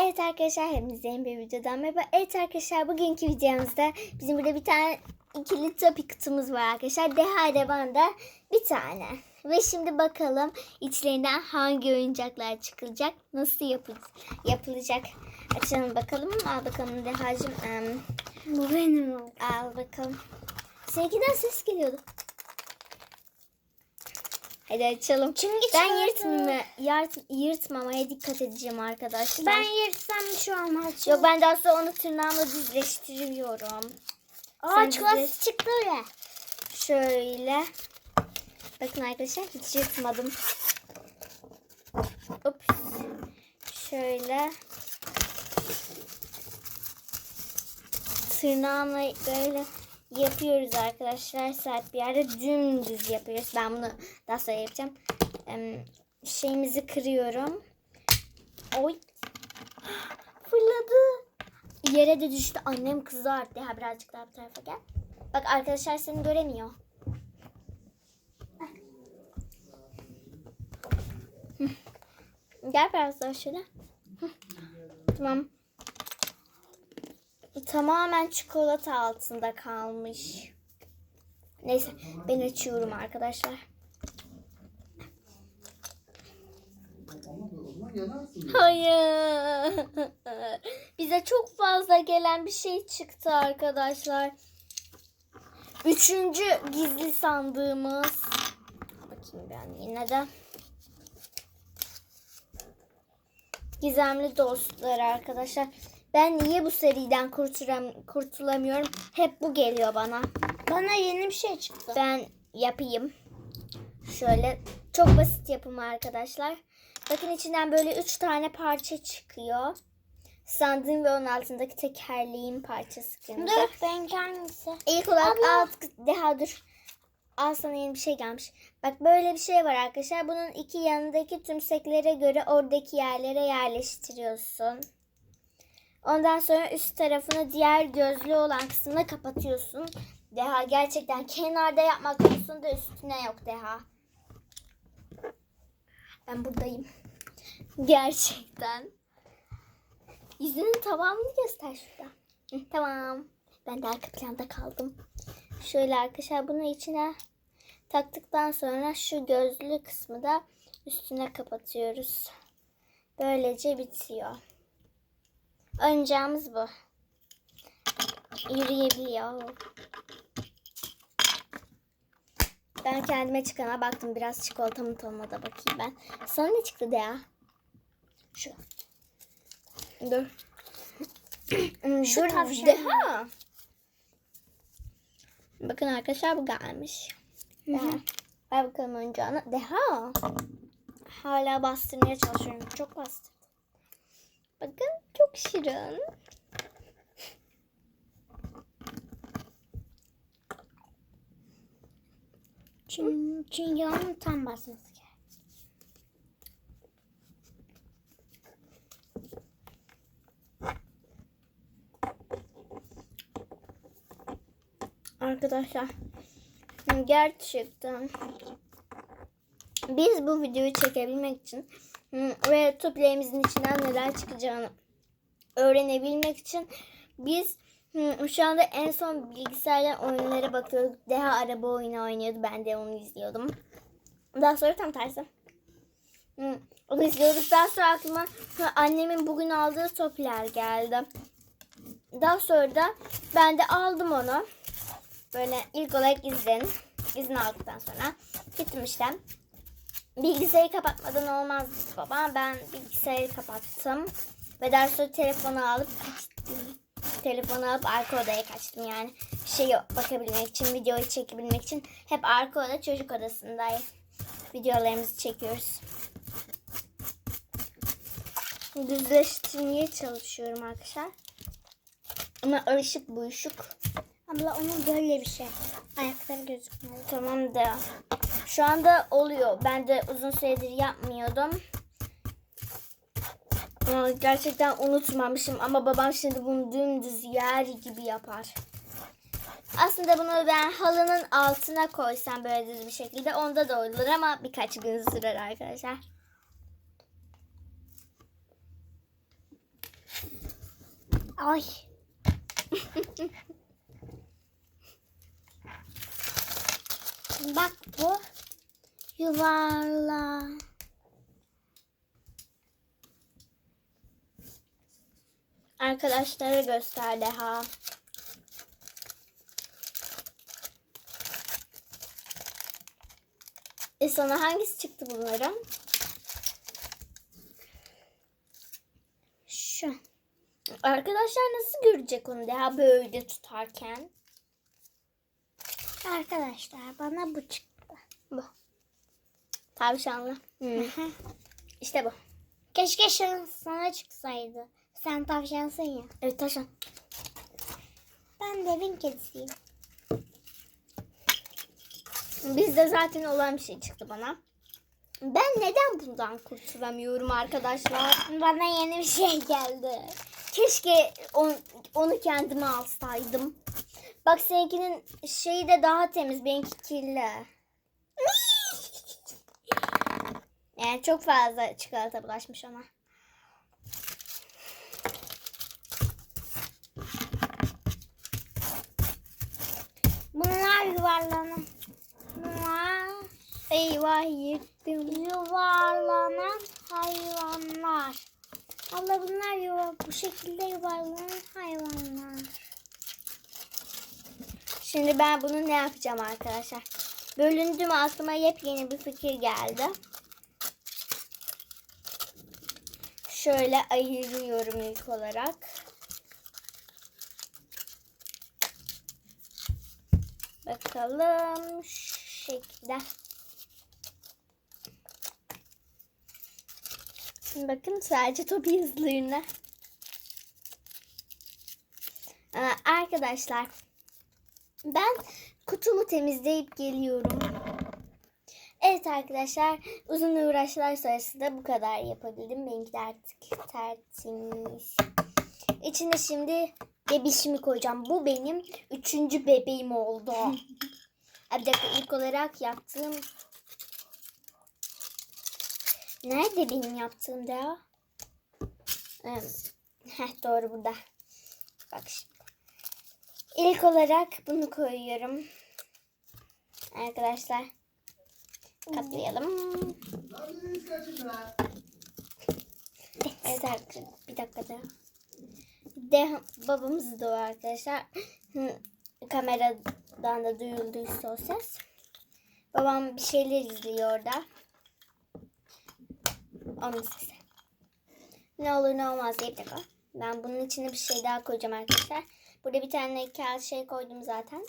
Evet arkadaşlar hepinize yeni bir videodan merhaba. Evet arkadaşlar bugünkü videomuzda bizim burada bir tane ikili topi kutumuz var arkadaşlar. Deha da bir tane. Ve şimdi bakalım içlerinden hangi oyuncaklar çıkacak, nasıl yapı yapılacak. Açalım bakalım. Al bakalım Deha'cığım. Em, Bu benim al bakalım. Seninkinden ses geliyordu. Hadi açalım. Çünkü Ben çaldı. yırtmama, yırt, yırtmamaya dikkat edeceğim arkadaşlar. Ben yırtsam bir şey olmaz. Yok ben daha sonra onu tırnağımla düzleştiriyorum. Aa sen çikolatası düzleş- çıktı öyle. Şöyle. Bakın arkadaşlar hiç yırtmadım. Ups. Şöyle. Tırnağımla böyle yapıyoruz arkadaşlar. Sert bir yerde dümdüz yapıyoruz. Ben bunu daha sonra yapacağım. Şeyimizi kırıyorum. Oy. Fırladı. Yere de düştü. Annem kızdı artık. Ya birazcık daha bu tarafa gel. Bak arkadaşlar seni göremiyor. Gel biraz daha şöyle. Tamam. Tamamen çikolata altında kalmış. Neyse ben açıyorum arkadaşlar. Hayır. Bize çok fazla gelen bir şey çıktı arkadaşlar. Üçüncü gizli sandığımız. Bakayım ben yine de. Gizemli dostlar arkadaşlar. Ben niye bu seriden kurtulam kurtulamıyorum? Hep bu geliyor bana. Bana yeni bir şey çıktı. Ben yapayım. Şöyle çok basit yapım arkadaşlar. Bakın içinden böyle üç tane parça çıkıyor. Sandığın ve onun altındaki tekerleğin parçası gibi. Dur benimki hangisi? İlk olarak Abla. alt daha dur. Al sana yeni bir şey gelmiş. Bak böyle bir şey var arkadaşlar. Bunun iki yanındaki tümseklere göre oradaki yerlere yerleştiriyorsun. Ondan sonra üst tarafını diğer gözlü olan kısmına kapatıyorsun. Deha gerçekten kenarda yapmak konusunda üstüne yok Deha. Ben buradayım. Gerçekten. Yüzünün tamamını göster şurada. Hı, tamam. Ben de arka planda kaldım. Şöyle arkadaşlar bunu içine taktıktan sonra şu gözlü kısmı da üstüne kapatıyoruz. Böylece bitiyor. Oyuncağımız bu. Yürüyebiliyor. Ben kendime çıkana baktım. Biraz çikolatamın tonuna da bakayım ben. Sana ne çıktı de ya? Şu. Dur. Şu Dur, tavşan. Deha. Bakın arkadaşlar bu gelmiş. Deha. Ver bakalım oyuncağını. Deha. Hala bastırmaya çalışıyorum. Çok bastırdım. Bakın çok şirin. Çünkü, çünkü onun tam basması gerek. Arkadaşlar gerçekten biz bu videoyu çekebilmek için ve toplayımızın içinden neler çıkacağını öğrenebilmek için biz şu anda en son bilgisayardan oyunlara bakıyorduk. Deha araba oyunu oynuyordu. Ben de onu izliyordum. Daha sonra tam tersi. Onu izliyorduk. Daha sonra aklıma annemin bugün aldığı toplar geldi. Daha sonra da ben de aldım onu. Böyle ilk olarak izin. İzin aldıktan sonra gittim işte. Bilgisayarı kapatmadan olmaz baba. Ben bilgisayarı kapattım. Ve sonra telefonu alıp kaçtım. Telefonu alıp arka odaya kaçtım yani. Şey bakabilmek için, videoyu çekebilmek için. Hep arka oda çocuk odasındayız. Videolarımızı çekiyoruz. Düzleştirmeye çalışıyorum arkadaşlar. Ama ışık bu ışık. Abla onun böyle bir şey. Ayakları gözükmüyor. Tamam da şu anda oluyor. Ben de uzun süredir yapmıyordum. Gerçekten unutmamışım ama babam şimdi bunu dümdüz yer gibi yapar. Aslında bunu ben halının altına koysam böyle düz bir şekilde onda da olur ama birkaç gün sürer arkadaşlar. Ay. Bak bu yuvarla. Arkadaşlara gösterdi ha. E sana hangisi çıktı bunların? Şu. Arkadaşlar nasıl görecek onu daha böyle tutarken? Arkadaşlar bana bu çıktı. Bu. Tavşanlı. Hı. İşte bu. Keşke şans sana çıksaydı. Sen tavşansın ya. Evet tavşan. Ben de evin kedisiyim. Bizde zaten olan bir şey çıktı bana. Ben neden bundan kurtulamıyorum arkadaşlar? Bana yeni bir şey geldi. Keşke on- onu kendime alsaydım. Bak seninkinin şeyi de daha temiz. Benimki kirli. Yani çok fazla çikolata bulaşmış ona. Bunlar yuvarlanan. Bunlar Eyvah yırttım. yuvarlanan hayvanlar. Allah bunlar yuva bu şekilde yuvarlanan hayvanlar. Şimdi ben bunu ne yapacağım arkadaşlar? Bölündüm aklıma yepyeni bir fikir geldi. Şöyle ayırıyorum ilk olarak. Bakalım şu şekilde. Bakın sadece top. Aa, Arkadaşlar ben kutumu temizleyip geliyorum. Evet arkadaşlar uzun uğraşlar sonrasında bu kadar yapabildim. Benimki de artık tertemiz. İçine şimdi bebişimi koyacağım. Bu benim üçüncü bebeğim oldu. Bir dakika ilk olarak yaptığım... Nerede benim yaptığım da Heh, doğru burada. Bak şimdi. İlk olarak bunu koyuyorum. Arkadaşlar katlayalım. Evet arkadaşlar bir dakika da. De babamız o arkadaşlar. Kameradan da duyulduysa o ses. Babam bir şeyler izliyor orada. Onun sesi. Ne olur ne olmaz diye bir dakika. Ben bunun içine bir şey daha koyacağım arkadaşlar. Burada bir tane kağıt şey koydum zaten.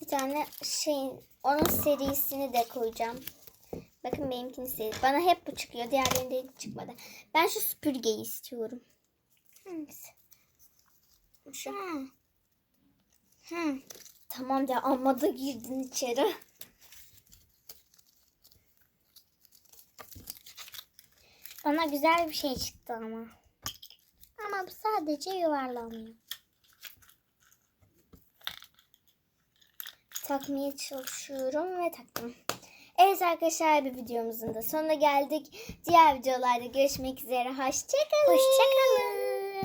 Bir tane şey onun serisini de koyacağım. Bakın benimkini seri. Bana hep bu çıkıyor. Diğerlerinde hiç çıkmadı. Ben şu süpürgeyi istiyorum. Hangisi? Şu. Ha. Ha. Tamam ya amma da girdin içeri. Bana güzel bir şey çıktı ama. Ama bu sadece yuvarlanıyor. Takmaya çalışıyorum ve taktım. Evet arkadaşlar bir videomuzun da sonuna geldik. Diğer videolarda görüşmek üzere. Hoşçakalın. Hoşçakalın.